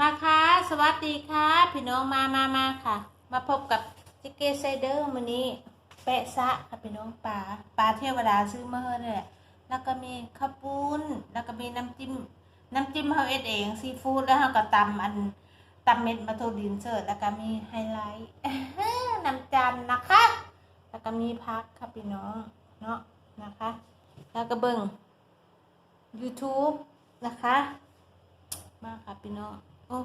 มาค่ะ สวัสดีค่ะพี่น้องมามามาค่ะ มาพบกับจิเกไซเดอร์มื้อนี้แปะซะค่ะพี่น้องปลาปลาเทวดาซื้อมาเฮอนี่แหละแล้วก็มีข้าวปุ้น แล้วก็มีน้ำจิ้มน้ำจิ้มเฮาเอ็ดเองซีฟู้ดแล้วเฮาก็ตำอันตำเม็ดมาโทดินเสิร์ตแล้วก็มีไฮไลท์น้ำจันนะคะ แล้วก็มีพักค่ะพี่น้องเนาะนะคะ แล้วก็เบิ่ง YouTube นะคะ มากค่ะพี่น้อง อ้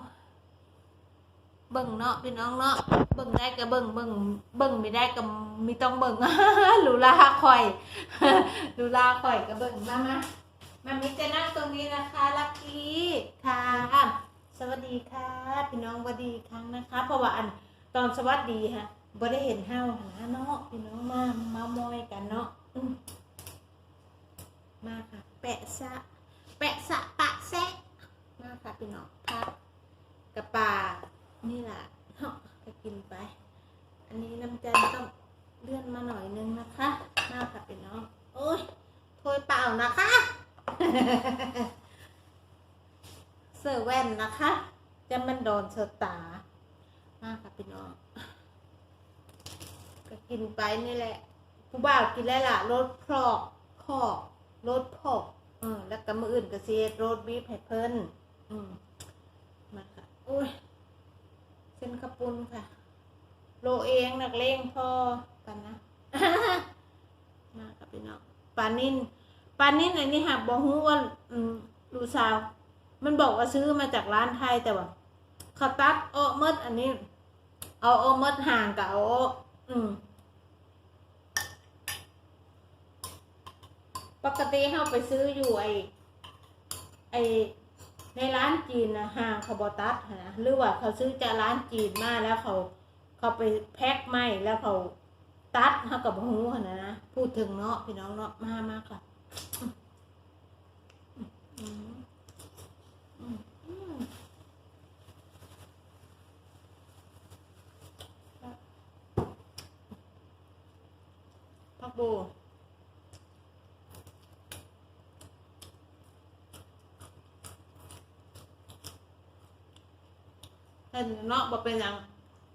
เบิ่งเนาะพี่น้องเนาะเบิ่งได้ก็เบิ่งเบิ่งเบิ่งไม่ได้ก็มีต้องเบิ่งลูลาข่อยลูลาข่อยก็เบิ่งมามามามิจะนั่งตรงนี้นะคะลักกี้ค่ะสวัสดีค่ะ พี่น้องสวัสดีครั้งนะคะ เพราะว่าอันตอนสวัสดีฮะบ่ได้เห็นเฮาหาเนาะพี่น้องมามามอยกันเนาะมาค่ะ แปะซะแปะสะปะแซะมาค่ะพี่น้องพัก กระปานี่แหละเาก็กินไป อันนี้น้ำจันต้องเลื่อนมาหน่อยนึงนะคะมาค่ะพี่น้องโอ้ยถ้วยเปล่านะคะ เสื้อแว่นนะคะ จะมันโดนเสตามาค่ะพี่น้องก็กินไปนี่แหละ ผู้บ่าวกินแล้วล่ะรสพรอกคอกรสพอกเออแล้วก็มืออื่นก็เสียรสบีฟให้เพิ่นอืม โอ้ยเส้นกระปุนค่ะ โลเองนักเลงพอกันนะมาค่ะพี่น้องปานินปานินอันนี้หักบอกฮู้ว่าอืมดูสาว มันบอกว่าซื้อมาจากร้านไทยแต่ว่าเขาตัดโอเมดอันนี้ เอาโอเมดห่างกับเอาโออืมปกติเขาไปซื้ออยู่ไอไอ ในร้านจีนนะห้างเขาบอตัดนะหรือว่าเขาซื้อจากร้านจีนมาแล้วเขาเขาไปแพ็คไม่แล้วเขาตัดเขากับหูนะนะพูดถึงเนาะพี่น้องเนาะมากมาค่ะพักบู เนเนาะบ่เป็นหยัง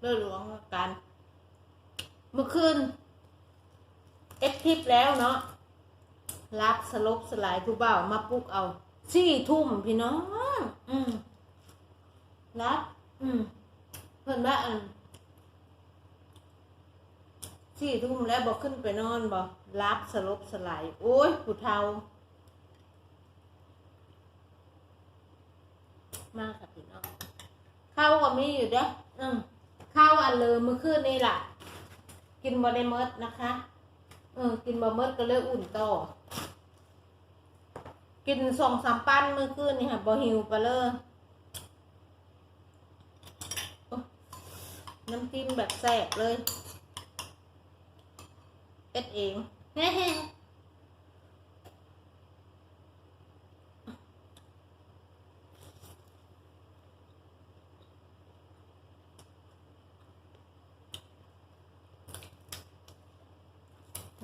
เรื่อหลวงกัน เมื่อคืนเอ็กทิปแล้วเนาะรับสลบสลายผู้บ่าวมาปลุกเอาสี่ทุ่มพี่น้อง อืมรับ อืมเพิ่นว่าอันสี่ทุ่มแล้วบอกขึ้นไปนอนบ่รับสลบสลายโอ้ยผู้เฒ่ามาค่ะพี่ ข้าวก็มีอยู่เด้ออืมข้าวอันเลยเมื่อคืนนี่ล่ะ กินบ่ได้เมดนะคะ เออ กินบ่เมดก็เลยอุ่นต่อ กินสองสามปั้นเมื่อคืนนี่ค่ะบ่หิวไปเลยโอ๊ยน้ำจิ้มแบบแซ่บเลย เอ็ดเอง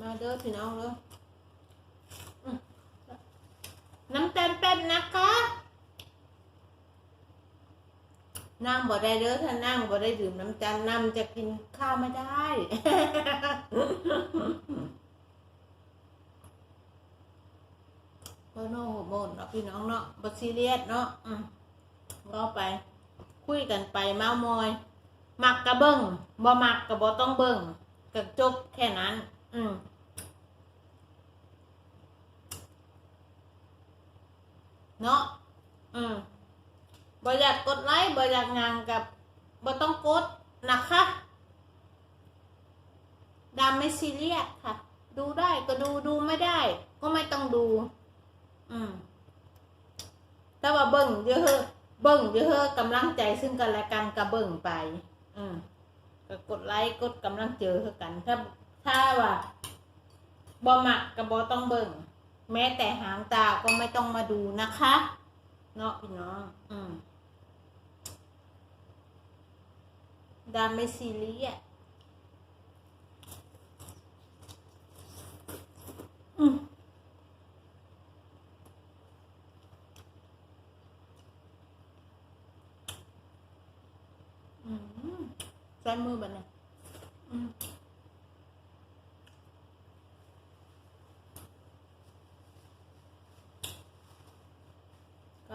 มาเด้อพี่น้องเด้อน้ำเต็มเป็นนะคะนั่งบ่ได้เด้อถ้านั่งบ่ได้ดื่มน้ำจันน้ำจะกินข้าวไม่ได้เพราะโนโฮอร์โมนเนาะพี่น้องเนาะบ่ซีเรียสเนาะอืมก็ไป คุยกันไปเมามอย มักกระเบิ้งบ่มักกะบ่ต้องเบิ้งกะจบแค่นั้น อืม เนาะอืมบ่อยากกดไลค์บ่อยากงานกับบ่ต้องกดนะคะดามไม่ซีเรียสค่ะ ดูได้ก็ดูดูไม่ได้ ก็ไม่ต้องดู อืม แต่ว่าเบิ่งเยอะเฮอเบิ่งเยอะเฮอกำลังใจซึ่งกันและกันก็เบิ่งไป อืมก็กดไลค์กดกำลังเจอคือกัน ถ้าถ้าว่าบ่มักก็บ่ต้องเบิ่ง แม้แต่หางตาก็ไม่ต้องมาดูนะคะ เนาะพี่น้อง อืมดาไม่ซิลี่อะอืมใช้มือแบบนี้อืม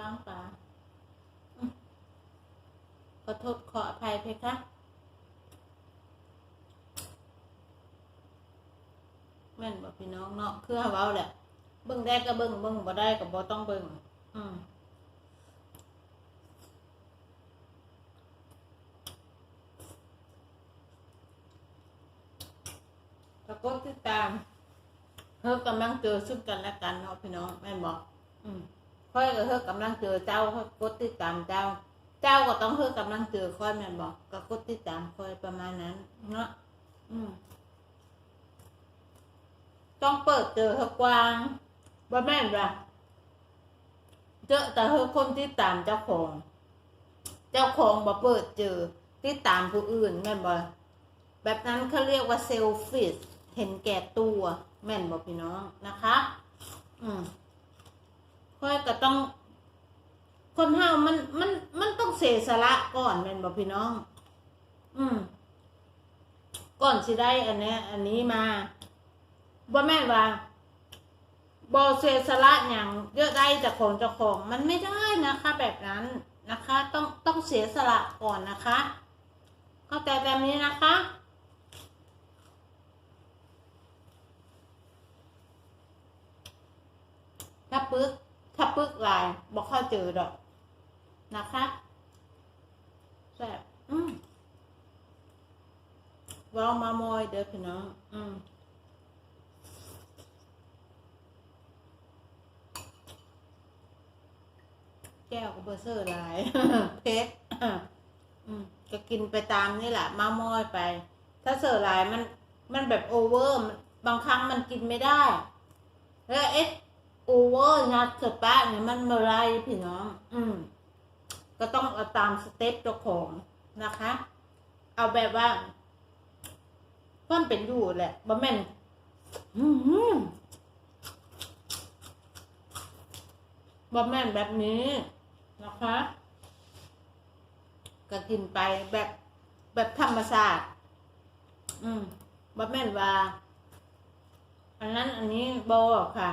กลางปลาขอโทษขออภัยเพคะแม่นบ่พี่น้องเนาะคือหาเว้าแหละเบิ่งได้ก็เบิ่งเบิ่งบ่ได้ก็บ่ต้องเบิ่งอืมตะกดติดตามเฮากำลังเจอซึ่งกันและกันเนาะพี่น้องแม่นบอกอืม ค่อยก็เฮากำลังเจอเจ้าค่อยกดติดตามเจ้า เจ้าก็ต้องเฮากำลังเจอค่อยแม่บอกก็กดติดตามค่อยประมาณนั้นเนาะอืมต้องเปิดเจอเธอกวางว่าแม่นว่ะเจอแต่เธอคนที่ตามเจ้าของ เจ้าของบ่เปิดเจอที่ตามผู้อื่นแม่นบ่แบบนั้นเขาเรียกว่าเซลฟิสเห็นแก่ตัว แม่นบ่พี่น้องนะคะ อืม ค่อยก็ต้อง คนเฮามันมันมันต้องเสียสละก่อนแม่นบ่พี่น้อง อืมก่อนสิได้อันนี้อันนี้มาบ่แม่นว่าบอเซสละอย่างเยอะได้จากของเจ้าของมันไม่ได้นะคะ แบบนั้นนะคะ ต้องต้องเสียสละก่อนนะคะ เข้าใจแบบนี้นะคะ ถ้าปึก ถ้าปึกลายบอกเข้าเจอดอกนะคะแซ่บอืมเวอมามอยเด้อพี่น้อง อืมแก้วก็เบอร์เซอร์ลายเพชรอืมก็กินไปตามนี่แหละ มามอยไป ถ้าเซอร์ลายมัน มันแบบโอเวอร์บางครั้งมันกินไม่ได้ แล้วเอ็ด โอเวอร์งัดสปะเนี่ยมันเมื่อไรพี่น้อง อืม ก็ต้องเอาตามสเต็ปเจ้าของนะคะ เอาแบบว่าความเป็นอยู่แหละบ่แม่นอืมบะแม่นแบบนี้นะคะก็กินไปแบบแบบธรรมชาติอืมบะแม่นว่า อันนั้นอันนี้โบค่ะ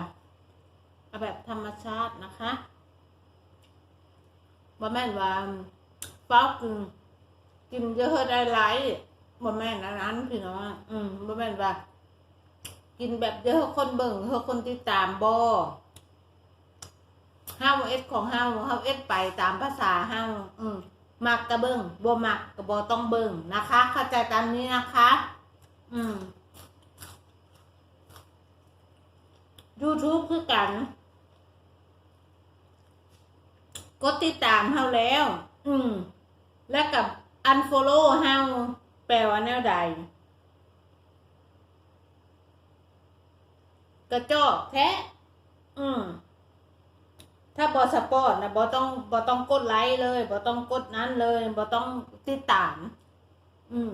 เอาแบบธรรมชาตินะคะบะแม่นว่าฟ้ากินกินเยอะได้หลายบะแม่นอันนั้นพี่น้องอืมบะแม่นว่า กินแบบเยอะคนเบิ่งเยอะคนติดตามบอเฮาเอ็ดของเฮาเฮาเอ็ดไปตามภาษาเฮาอืมมักกะเบิ้งบ่มักกะบ่ต้องเบิ้งนะคะ เข้าใจตามนี้นะคะ อืม YouTube คือกัน กดติดตามเฮาแล้ว อืม แล้วกับ unfollow เฮาแปลว่าแนวใด กระจอกแท้ อืม ถ้าบอสปอร์ตนะบอต้องบอต้องกดไลค์เลยบอต้องกดนั้นเลยบอต้องติดตาม อืม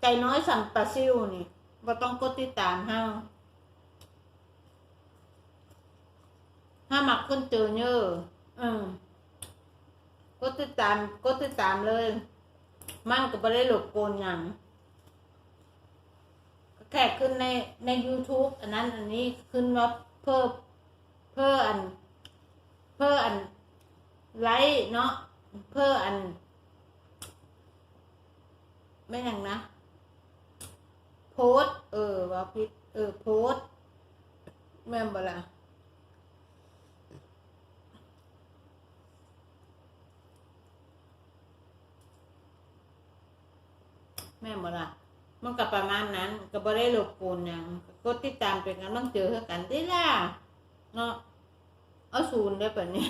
ไก่น้อยสั่งปลาซิวนี่บอต้องกดติดตามห้าห้ามักคนเจอเยอะ อืมกดติดตามกดติดตามเลย มันก็ไม่ได้หลบโกนอย่างแค่ขึ้นในใน YouTube อันนั้นอันนี้ขึ้นว่าเพิ่มเพื่ออัน เพื่ออันไลท์เนาะเพื่ออัน ไม่ย่างนะ โพสเออว่าพิดเออโพสแม่นบ่ละ ม่นบ่ล่ะมันก็ประมาณนั้นก็บ่ได้รบกวนหยังกดติดตามเป็นกันต้องเจอเท่ากันได้ล่ะเนาะเอาศูนย์ได้ปะเนี่ย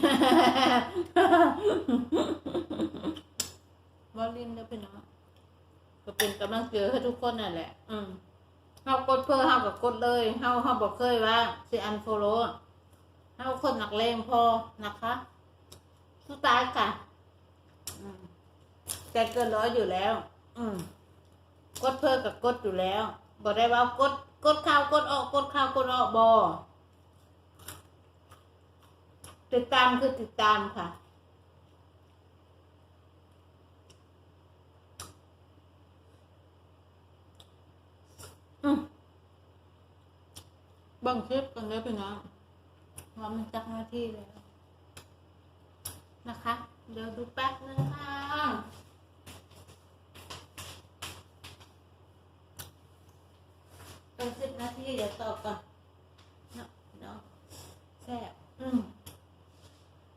วอลินได้เป็นเนาะก็เป็นกำลังเจอให้ทุกคนนั่นแหละ อืมเฮากดเพื่อเฮากับกดเลยเฮาเฮาบอกเคยว่าสิอันโฟโลเฮาคนหนักเลงพอนะคะสุดท้ายค่ะแต่เกินร้อยอยู่แล้ว อืม กดเพิ่มกับกดอยู่แล้วบอกได้ว่ากดกดข้าวกดออกกดข้าวกดออกบอติดตามคือติดตามค่ะบังคลิปกันได้พี่น้ว่ามันจักหน้าที่แล้วนะคะ เดี๋ยวดูแป๊บนึงค่ะ เป็นสิบนาทีเดี๋ยวตอบก่อนเนาะพี่น้องแซ่บอืม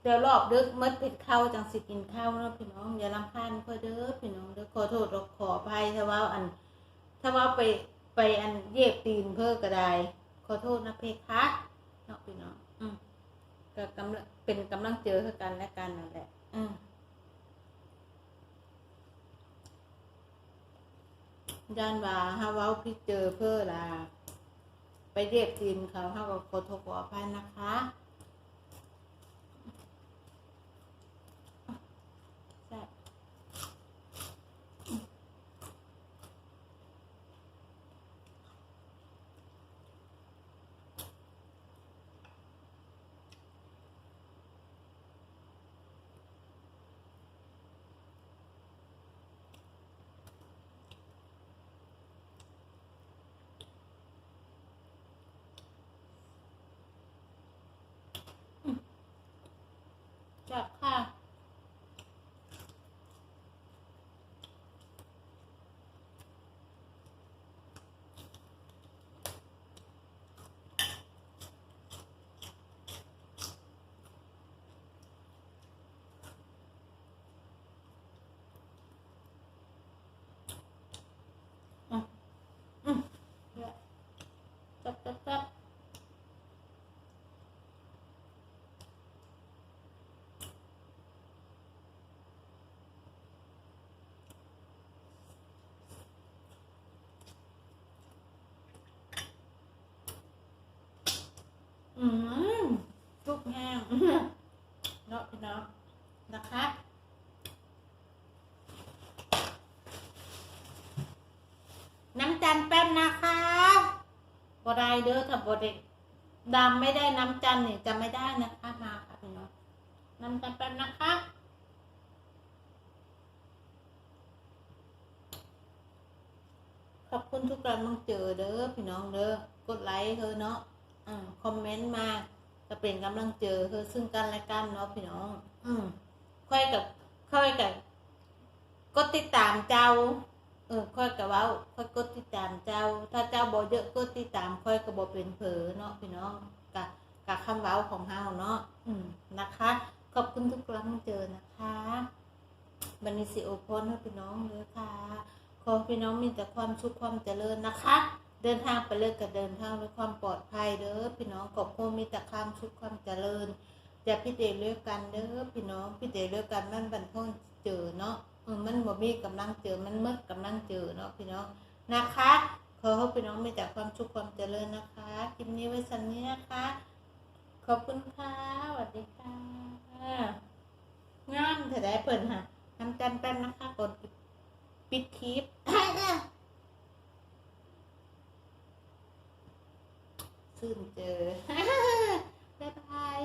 เดี๋ยวรอบดึกมดผิดข้าวจังสิกินข้าวเนาะพี่น้องอย่าลำพานเพื่อเด้อพี่น้องเด้อขอโทษขออภัยถ้าว่าอัน ถ้าว่าไปไปอันเย็บตีนเพื่อก็ได้ขอโทษนะเพคะเนาะพี่น้อง อืมก็กำลังเป็นกำลังเจอคือกันและกันนั่นแหละ อืม ย่านว่าฮาเว้าพี่เจอเพื่อลาไปเย็บตีนเขาฮาก็ขอโทษขออภัยนะคะแซ่บ จับค่ะ อืมอืมเนี่ยจับจับจับ อืมจุกแห้ง อื้อหือเนาะพี่น้องนะคะ น้ำจันทร์แป๊บนะคะ บอได้เด้อถ้าบอได้ดำไม่ได้น้ำจันเนี่ยจะไม่ได้นะคะมาค่ะพี่น้องน้ำจันทร์แป๊บนะคะขอบคุณทุกกำลังเจอเด้อพี่น้องเด้อกดไลค์เธอเนาะอ่าคอมเมนต์มาจะเป็นกำลังเจอเธอซึ่งกันและกันเนาะพี่น้อง อืมค่อยกับค่อยกับกดติดตามเจ้า ออค่อยกับเว้าค่อยกดติดตามเจ้า ถ้าเจ้าบ่เยอะกดติดตามค่อยกับบ่เป็นเผลอเนาะพี่น้องกับกับคำเว้าของเฮาเนาะอืมนะคะ ขอบคุณทุกกำลังเจอนะคะบันนี้สิโอพนให้พี่น้องเลยค่ะ ขอพี่น้องมีแต่ความสุขความเจริญนะคะ เดินทางไปเลิกกับเดินทางด้วยความปลอดภัยเด้อพี่น้องขอบคุณมีแต่ความสุขความเจริญอย่าพี่เดเลิกกันเด้อพี่น้องพี่เดเลิกกันมันบันทนเจอเนาะ มันบ่มีกำลังเจอมันมืดกำลังเจอเนาะพี่น้องนะคะขอให้พี่น้องมีแต่ความสุขความเจริญนะคะคลิปนี้ไว้สันนี้นะคะ ขอบคุณค่ะสวัสดีค่ะงามเถอะได้เปิดค่ะน้ำจันแป๊บนะคะกดปิดคลิปซึ่งเจอบาย